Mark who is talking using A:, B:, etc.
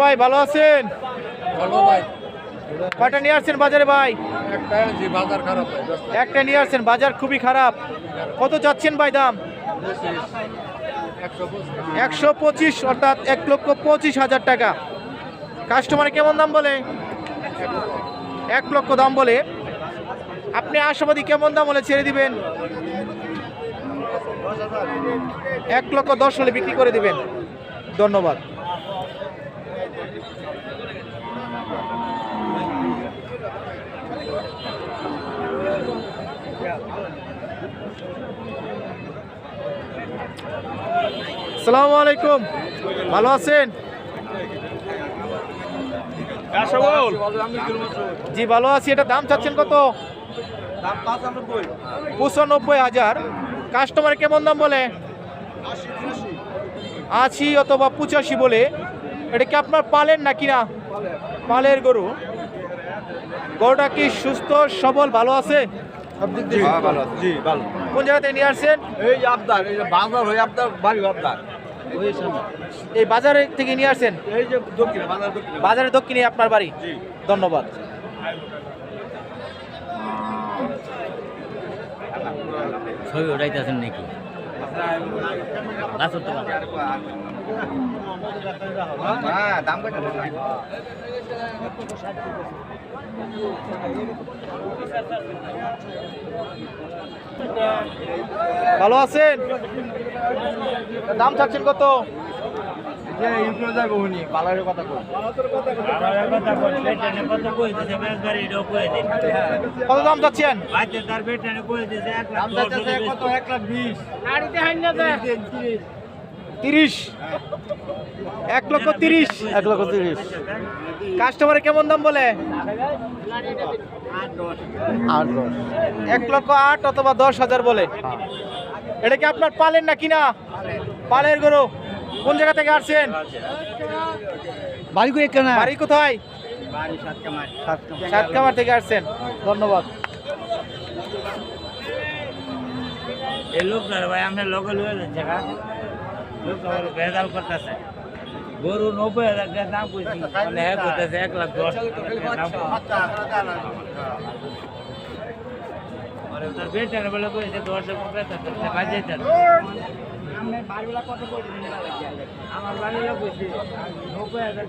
A: ভাই ভালো আছেন?
B: ভালো ভাই।
A: কয়টা নিয়ে আসছেন বাজারে ভাই?
B: একটা যে ভাই
A: একটা নিয়ে আসছেন বাজার খুবই খারাপ। কত যাচ্ছেন ভাই দাম?
B: একশো
A: পঁচিশ, অর্থাৎ এক লক্ষ পঁচিশ হাজার টাকা। কাস্টমার কেমন দাম বলে? এক লক্ষ দাম বলে। আপনি আশাবাদী কেমন দাম হলে ছেড়ে দিবেন? এক লক্ষ দশ হলে বিক্রি করে দিবেন। ধন্যবাদ। সালামু আলাইকুম। ভালো আছেন? জি ভালো আছি। এটা দাম চাচ্ছেন কত? পঁচানব্বই। হাজার। কাস্টমার কেমন দাম বলে? আশি অথবা পঁচাশি বলে। এটা কি আপনার পালেন নাকি না পালের গরু। গরুটা কি সুস্থ সবল ভালো আছে?
B: জি ভালো।
A: কোন জায়গা থেকে নিয়ে আসছেন?
B: এই যে আবদার এই যে বাজার হয়ে আবদার বাড়ি আবদার।
A: এই বাজারে থেকে নিয়ে আসছেন?
B: এই যে দক্ষিণে বাজার দক্ষিণে।
A: বাজারে দক্ষিণে আপনার বাড়ি?
B: জি।
A: ধন্যবাদ।
C: ছবি উঠাইতেছেন নাকি?
B: হ্যাঁ দাম কত?
A: ভালো আছেন? দাম চাচ্ছেন কত?
B: যে ইউটিউবে যাব উনি কথা কই?
C: কত
A: দাম চাচ্ছেন?
B: দাম কত? এক লাখ বিশ।
A: তিরিশ। এক লক্ষ তিরিশ। এক লক্ষ তিরিশ। কাস্টমারে কেমন দাম বলে?
B: আট দশ।
A: এক লক্ষ আট অথবা দশ হাজার বলে। এটা কি আপনার পালেন না কিনা? পালের গরু। কোন জায়গা থেকে আসছেন?
B: বাড়ি কেনা
A: বাড়ি কোথায়? সাতকামার। থেকে আসছেন। ধন্যবাদ।
C: এই লোক না ভাই আমরা লগে লয়ে যাচ্ছে কা লোক আবার ভেজাল করতেছে। গরু নব্বই হাজার টাকা দাম কইছি মানে হ্যাঁ করতেছে এক লাখ দশ। আরে তার বেটানে দশ বাজে আমার বাড়িওয়ালা কত নব্বই হাজার